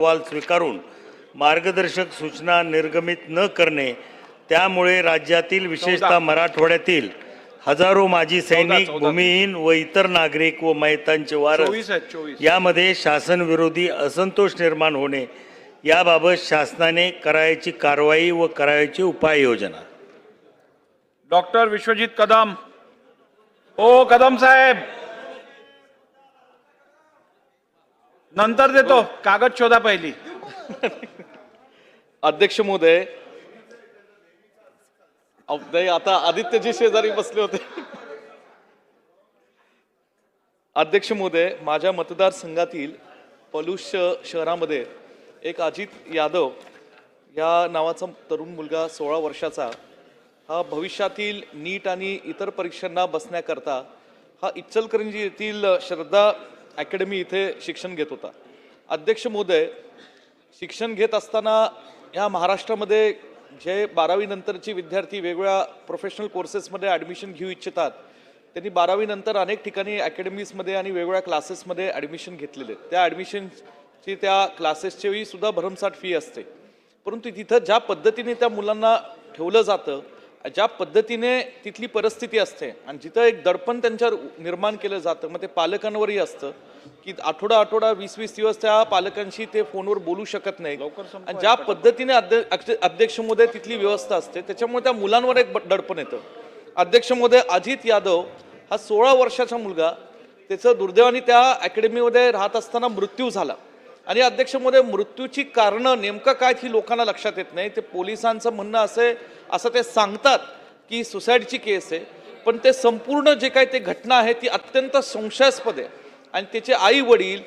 अहवाल स्वीकारून मार्गदर्शक सूचना निर्गमित न करणे त्यामुळे राज्यातील विशेषतः मराठवाड्यातील हजारो माजी सैनिक. भूमिहीन व इतर नागरिक व वारस आहेत चोवीस. यामध्ये शासनविरोधी असंतोष निर्माण होणे याबाबत शासनाने करायची कारवाई व करायची उपाययोजना. डॉक्टर विश्वजित कदम. ओ कदम साहेब. नंतर देतो. कागद शोधा पहिली. अध्यक्ष महोदय नाही आता आदित्यजी शेजारी बसले होते. अध्यक्ष महोदय माझ्या मतदारसंघातील पलुष शहरामध्ये एक अजित यादव या नावाचा तरुण मुलगा सोळा वर्षाचा हा भविष्यातील नीट आणि इतर परीक्षांना बसण्याकरता हा इचलकरंजी येथील श्रद्धा अकॅडमी इथे शिक्षण घेत होता अध्यक्ष महोदय शिक्षण घेत असताना ह्या महाराष्ट्रामध्ये जे बारावीनंतरची विद्यार्थी वेगवेगळ्या प्रोफेशनल कोर्सेसमध्ये ॲडमिशन घेऊ इच्छितात त्यांनी बारावीनंतर अनेक ठिकाणी अकॅडमीजमध्ये आणि वेगवेगळ्या क्लासेसमध्ये ॲडमिशन घेतलेले आहेत. त्या ॲडमिशनची त्या क्लासेसची सुद्धा भरमसाठ फी असते परंतु तिथं ज्या पद्धतीने त्या मुलांना ठेवलं जातं ज्या पद्धतीने तिथली परिस्थिती असते आणि जिथं एक दडपण त्यांच्यावर निर्माण केलं जातं मग ते पालकांवरही असतं की आठवडा आठवडा वीस वीस दिवस त्या पालकांशी ते फोनवर बोलू शकत नाही. आणि ज्या पद्धतीने अध्यक्ष महोदय तिथली व्यवस्था असते त्याच्यामुळे त्या मुलांवर एक दडपण येतं. अध्यक्ष महोदय अजित यादव हा सोळा वर्षाचा मुलगा त्याचं दुर्दैवाने त्या अकॅडमीमध्ये राहत असताना मृत्यू झाला. आणि अध्यक्षमध्ये मृत्यूची कारणं नेमकं काय ही लोकांना लक्षात येत नाही. ते पोलिसांचं म्हणणं असं आहे असं ते सांगतात की सुसाईडची केस आहे. पण ते संपूर्ण जे काही ते घटना आहे ती अत्यंत संशयास्पद आहे. आणि त्याचे आई वडील